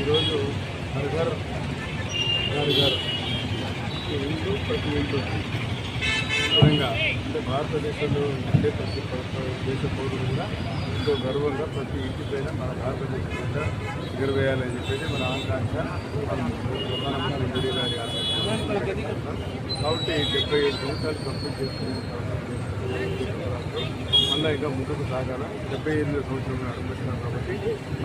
ఈరోజు హరిహర్ గారు గారు ఇల్లు ప్రతి ఇంట్లో ముఖ్యంగా అంటే భారతదేశంలో ఉండే ప్రతి దేశ పౌరులు కూడా ఎంతో గర్వంగా ప్రతి ఇంటి పైన మన భారతదేశం మీద ఎగురవేయాలని చెప్పేసి మన ఆకాంక్ష ప్రధానమంత్రి మోడీ గారి కాబట్టి డెబ్బై ఐదు సంవత్సరాలు కంప్లీట్ చేసుకునే మళ్ళీ ఇంకా ముందుకు సాగాల? డెబ్బై ఎనిమిది సంవత్సరం అడుగుతున్నాం కాబట్టి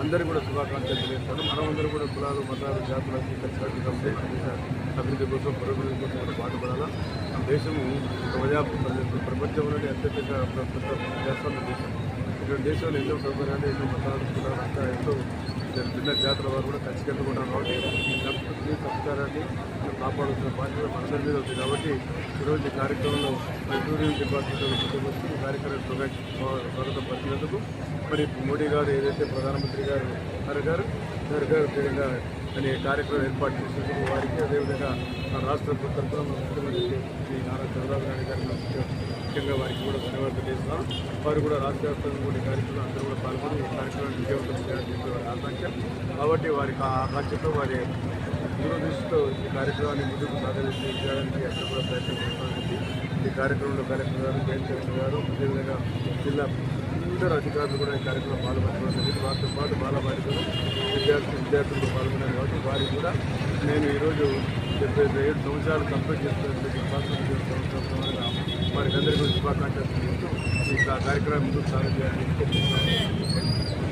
అందరూ కూడా శుభాకాంక్షలు తెలియజేస్తాను. మనమందరూ కూడా కులాలు మతాలు జాతులు ఖచ్చితంగా కలిసి అభివృద్ధి కోసం పురోభివృద్ధి కోసం కూడా పాటుపడాలా? మన దేశము ప్రజా ప్రపంచంలోనే అత్యధిక ప్ర- పెద్ద ప్రజాస్వామ్య దేశం. ఇక్కడ దేశంలో ఎన్నో సౌకర్యాలు ఎన్నో మతాలు అంతా ఎంతో చిన్న జాతర వారు కూడా ఖచ్చితంగా కాబట్టి సంస్కృతిని సంస్కారాన్ని కాపాడుతున్న బాధ్యత మనందరి మీద ఉంది కాబట్టి ఈరోజు ఈ కార్యక్రమంలో టూరిజం డిపార్ట్మెంట్ వచ్చి ఈ కార్యక్రమం స్వాగతం పరిచినందుకు మరి మోడీ గారు ఏదైతే ప్రధానమంత్రి గారు గారు గారు గారు అనే కార్యక్రమం ఏర్పాటు చేసినందుకు వారికి అదేవిధంగా మన రాష్ట్ర తరఫున మన ముఖ్యమంత్రి శ్రీ నారా చంద్రబాబు నాయుడు గారికి ముఖ్యంగా వారికి కూడా ధన్యవాదాలు తెలియజేస్తున్నాను వారు కూడా రాష్ట్ర వ్యాప్తంగా కూడా ఈ కార్యక్రమం అందరూ కూడా పాల్గొని ఈ కార్యక్రమాన్ని విజయవంతం చేయాలని చెప్పి వారి ఆకాంక్ష. కాబట్టి వారికి ఆ ఆకాంక్షతో వారి దూరదృష్టితో ఈ కార్యక్రమాన్ని ముందుకు సాగదీసి చేయడానికి అందరూ కూడా ప్రయత్నం చేస్తామని ఈ కార్యక్రమంలో కలెక్టర్ గారు జయంత్ గారు అదేవిధంగా జిల్లా అందరూ అధికారులు కూడా ఈ కార్యక్రమం పాల్గొనడం వారితో పాటు బాలబాలికలు విద్యార్థి విద్యార్థులు పాల్గొన్నారు కాబట్టి వారికి కూడా నేను ఈరోజు డెబ్బై ఏడు సంవత్సరాలు కంప్లీట్ చేస్తున్నటువంటి స్వాతంత్ర సంవత్సరం వారికి అందరికీ కూడా శుభాకాంక్షలు తెలియజేస్తూ ఈ కార్యక్రమం ముందుకు సాగుతాయని కేంద్ర